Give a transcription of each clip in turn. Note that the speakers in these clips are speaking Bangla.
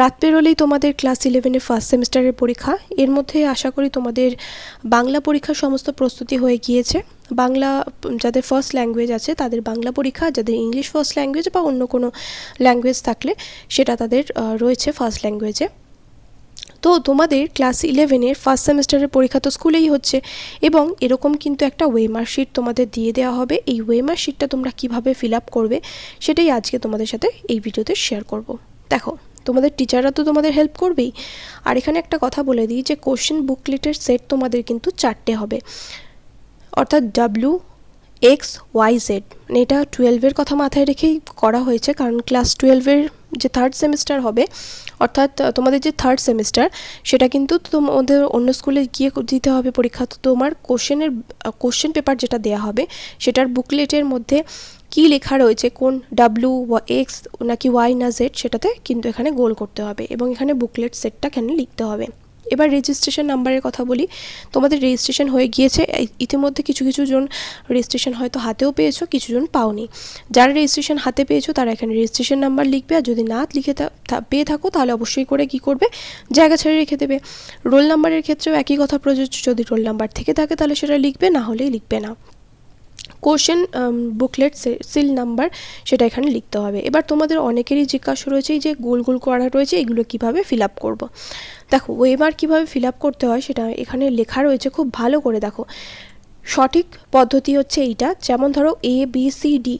রাত পেরোলেই তোমাদের ক্লাস ইলেভেনের ফার্স্ট সেমিস্টারের পরীক্ষা। এর মধ্যে আশা করি তোমাদের বাংলা পরীক্ষার সমস্ত প্রস্তুতি হয়ে গিয়েছে। বাংলা, যাদের ফার্স্ট ল্যাঙ্গুয়েজ আছে, তাদের বাংলা পরীক্ষা, যাদের ইংলিশ ফার্স্ট ল্যাঙ্গুয়েজ বা অন্য কোনো ল্যাঙ্গুয়েজ থাকলে সেটা তাদের রয়েছে ফার্স্ট ল্যাঙ্গুয়েজে তো তোমাদের ক্লাস ইলেভেনের ফার্স্ট সেমিস্টারের পরীক্ষা তো স্কুলেই হচ্ছে এবং এরকম কিন্তু একটা ওয়েমার শিট তোমাদের দিয়ে দেওয়া হবে। এই ওয়েমার শিটটা তোমরা কীভাবে ফিল আপ করবে সেটাই আজকে তোমাদের সাথে এই ভিডিওতে শেয়ার করব। দেখো তোমাদের টিচাররা তো তোমাদের হেল্প করবেই। আর এখানে একটা কথা বলে দিই যে কোশ্চেন বুকলেটের সেট তোমাদের কিন্তু চারটে হবে। অর্থাৎ ডাব্লিউ এক্স ওয়াই জেড মানে এটা টুয়েলভের কথা মাথায় রেখেই করা হয়েছে, কারণ ক্লাস টুয়েলভের যে থার্ড সেমিস্টার হবে, অর্থাৎ তোমাদের যে থার্ড সেমিস্টার সেটা কিন্তু তোমাদের অন্য স্কুলে গিয়ে দিতে হবে পরীক্ষা। তো তোমার কোশ্চেনের কোশ্চেন পেপার যেটা দেওয়া হবে, সেটার বুকলেটের মধ্যে কী লেখা রয়েছে, কোন ডাব্লু এক্স নাকি ওয়াই না জেড সেটাতে কিন্তু এখানে গোল করতে হবে এবং এখানে বুকলেট সেটটা এখানে লিখতে হবে। এবার রেজিস্ট্রেশন নাম্বারের কথা বলি। তোমাদের রেজিস্ট্রেশন হয়ে গিয়েছে। ইতিমধ্যে কিছু কিছু জন রেজিস্ট্রেশন হয়তো হাতেও পেয়েছ, কিছু জন পাওনি। যারা রেজিস্ট্রেশন হাতে পেয়েছ তারা এখানে রেজিস্ট্রেশন নাম্বার লিখবে আর যদি না লিখে পেয়ে থাকো তাহলে অবশ্যই করে কি করবে? জায়গা ছেড়ে রেখে দেবে। রোল নাম্বারের ক্ষেত্রেও একই কথা প্রযোজ্য। যদি রোল নাম্বার থেকে থাকে তাহলে সেটা লিখবে, না হলেই লিখবে না। কোশ্চেন বুকলেট সিল নাম্বার সেটা এখানে লিখতে হবে। এবার তোমাদের অনেকেরই জিজ্ঞাসা রয়েছে যে গোল গোল করা রয়েছে, এগুলো কীভাবে ফিল আপ করব? দেখো ওয়েবার কীভাবে ফিল আপ করতে হয় সেটা এখানে লেখা রয়েছে খুব ভালো করে দেখো। সঠিক পদ্ধতি হচ্ছে এইটা, যেমন ধরো এ বি সি ডি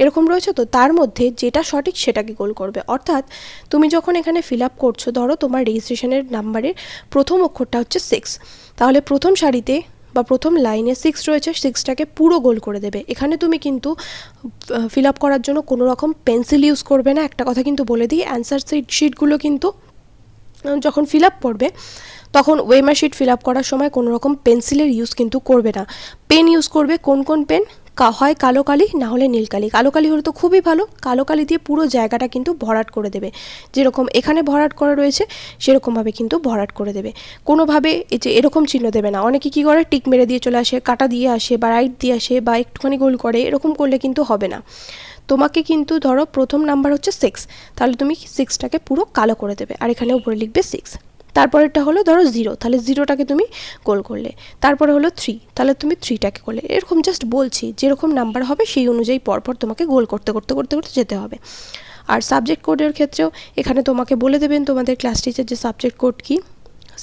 এরকম রয়েছে তো, তার মধ্যে যেটা সঠিক সেটাকে গোল করবে। অর্থাৎ তুমি যখন এখানে ফিল আপ করছ, ধরো তোমার রেজিস্ট্রেশনের নাম্বারের প্রথম অক্ষরটা হচ্ছে সিক্স তাহলে প্রথম সারিতে বা প্রথম লাইনে সিক্স রয়েছে সিক্সটাকে পুরো গোল করে দেবে। এখানে তুমি কিন্তু ফিল আপ করার জন্য কোনো রকম পেন্সিল ইউজ করবে না। একটা কথা কিন্তু বলে দিই অ্যান্সার শিট শিটগুলো কিন্তু যখন ফিল আপ করবে, তখন ওয়েমার শিট ফিল আপ করার সময় কোনো রকম পেন্সিলের ইউজ কিন্তু করবে না। পেন ইউজ করবে, কোন কোন পেন হয় কালো কালি, না হলে নীল কালি। কালো কালি হলে তো খুবই ভালো। কালো কালি দিয়ে পুরো জায়গাটা কিন্তু ভরাট করে দেবে। যেরকম এখানে ভরাট করা রয়েছে, সেরকমভাবে কিন্তু ভরাট করে দেবে। কোনোভাবে এই যে এরকম চিহ্ন দেবে না। অনেকে কী করে? টিক মেরে দিয়ে চলে আসে, কাটা দিয়ে আসে, বা রাইট দিয়ে আসে, বা একটুখানি গোল করে, এরকম করলে কিন্তু হবে না। তোমাকে কিন্তু ধরো প্রথম নাম্বার হচ্ছে সিক্স তাহলে তুমি সিক্সটাকে পুরো কালো করে দেবে। আর এখানে উপরে লিখবে সিক্স তারপরেরটা হলো ধরো জিরো তাহলে জিরোটাকে তুমি গোল করলে। তারপরে হলো থ্রি তাহলে তুমি থ্রিটাকে করলে। এরকম জাস্ট বলছি, যেরকম নাম্বার হবে সেই অনুযায়ী পরপর তোমাকে গোল করতে করতে করতে করতে যেতে হবে। আর সাবজেক্ট কোডের ক্ষেত্রেও এখানে তোমাকে বলে দেবেন তোমাদের ক্লাস টিচার যে সাবজেক্ট কোড কী।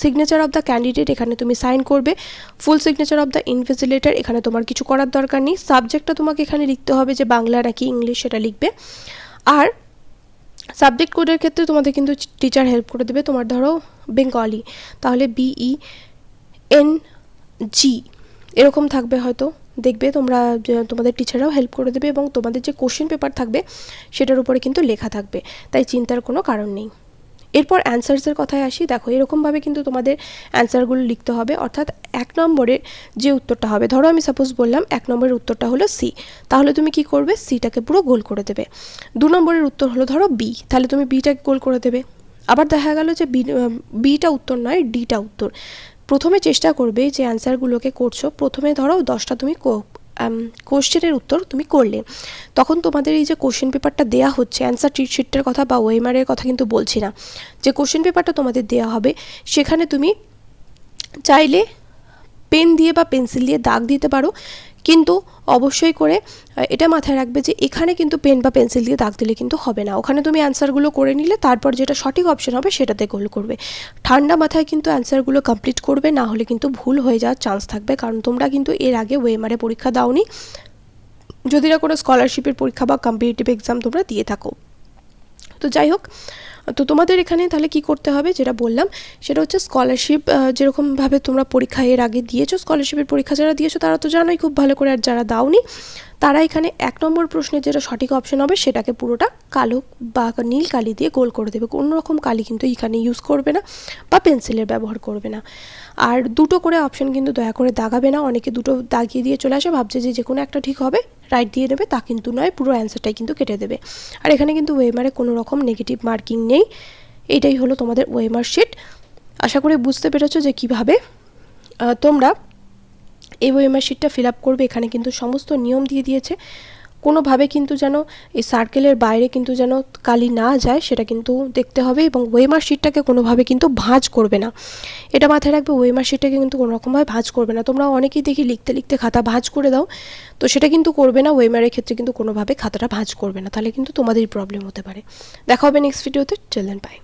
সিগনেচার অফ দ্য ক্যান্ডিডেট এখানে তুমি সাইন করবে। Full signature of the invigilator এখানে তোমার কিছু করার দরকার নেই। সাবজেক্টটা তোমাকে এখানে লিখতে হবে যে বাংলা নাকি ইংলিশ সেটা লিখবে। আর সাবজেক্ট কোডের ক্ষেত্রে তোমাদের কিন্তু টিচার হেল্প করে দেবে। তোমার ধরো বেঙ্গলি তাহলে বিই এন জি এরকম থাকবে হয়তো। দেখবে তোমরা তোমাদের টিচাররাও হেল্প করে দেবে এবং তোমাদের যে কোশ্চেন পেপার থাকবে, সেটার উপরে কিন্তু লেখা থাকবে। তাই চিন্তার কোনো কারণ নেই। এরপর অ্যান্সার্সের কথায় আসি। দেখো, এরকমভাবে কিন্তু তোমাদের অ্যান্সারগুলো লিখতে হবে। অর্থাৎ এক নম্বরের যে উত্তরটা হবে, ধরো আমি সাপোজ বললাম এক নম্বরের উত্তরটা হলো সি তাহলে তুমি কি করবে? সিটাকে পুরো গোল করে দেবে। দু নম্বরের উত্তর হলো ধরো বি তাহলে তুমি বিটাকে গোল করে দেবে। আবার দেখা গেল যে বি বিটা উত্তর নয় ডিটা উত্তর। প্রথমে চেষ্টা করবে যে অ্যান্সারগুলোকে করছ। প্রথমে ধরো দশটা তুমি কোশ্চেনের উত্তর তুমি করলে। তখন তোমাদের এই যে কোশ্চেন পেপারটা দেয়া হচ্ছে অ্যান্সার চিটশিটটার কথা বা ওয়েমারের কথা কিন্তু বলছি না। যে কোশ্চেন পেপারটা তোমাদের দেওয়া হবে, সেখানে তুমি চাইলে পেন দিয়ে বা পেন্সিল দিয়ে দাগ দিতে পারো। কিন্তু অবশ্যই করে এটা মাথায় রাখবে যে এখানে কিন্তু পেন বা পেন্সিল দিয়ে দাগ দিলে কিন্তু হবে না। ওখানে তুমি অ্যান্সারগুলো করে নিলে, তারপর যেটা সঠিক অপশন হবে সেটাতে গোল করবে। ঠান্ডা মাথায় কিন্তু অ্যান্সারগুলো কমপ্লিট করবে, না হলে কিন্তু ভুল হয়ে যাওয়ার চান্স থাকবে। কারণ তোমরা কিন্তু এর আগে ওয়েমারে পরীক্ষা দাওনি। যদি না কোনো স্কলারশিপের পরীক্ষা বা কম্পিটিটিভ এক্সাম তোমরা দিয়ে থাকো। তো যাই হোক, তো তোমাদের এখানে তাহলে কি করতে হবে যেটা বললাম, সেটা হচ্ছে স্কলারশিপ যেরকমভাবে তোমরা পরীক্ষা এর আগে দিয়েছ স্কলারশিপের পরীক্ষা যারা দিয়েছ তারা তো জানোই খুব ভালো করে, আর যারা দাওনি তারা এখানে এক নম্বর প্রশ্নের যেটা সঠিক অপশন হবে সেটাকে পুরোটা কালো বা নীল কালি দিয়ে গোল করে দেবে কোনো রকম কালি কিন্তু এখানে ইউজ করবে না বা পেন্সিলের ব্যবহার করবে না। আর দুটো করে অপশন কিন্তু দয়া করে দাগাবে না, অনেকে দুটো দাগিয়ে দিয়ে চলে আসে, ভাবছে যে যে কোনো একটা ঠিক হবে রাইট দিয়ে দেবে, তা কিন্তু নয়, পুরো অ্যান্সারটাই কিন্তু কেটে দেবে। আর এখানে কিন্তু ওয়েমারে কোনো রকম নেগেটিভ মার্কিং নেই। এটাই হলো তোমাদের ওয়েমার শিট আশা করি বুঝতে পেরেছ যে কীভাবে তোমরা এই ওয়েমার শিটটা ফিল আপ করবে। এখানে কিন্তু সমস্ত নিয়ম দিয়ে দিয়েছে। কোনোভাবে কিন্তু যেন এই সার্কেলের বাইরে কিন্তু যেন কালি না যায়, সেটা কিন্তু দেখতে হবে এবং ওয়েমার শিটটাকে কোনোভাবে কিন্তু ভাঁজ করবে না। এটা মাথায় রাখবে ওয়েমার শিটটাকে কিন্তু কোনো রকমভাবে ভাঁজ করবে না। তোমরা অনেকেই দেখি লিখতে লিখতে খাতা ভাঁজ করে দাও, তো সেটা কিন্তু করবে না ওয়েমারের ক্ষেত্রে কিন্তু কোনোভাবে খাতাটা ভাঁজ করবে না। তাহলে কিন্তু তোমাদেরই প্রবলেম হতে পারে। দেখা হবে নেক্সট ভিডিওতে চলেন পাই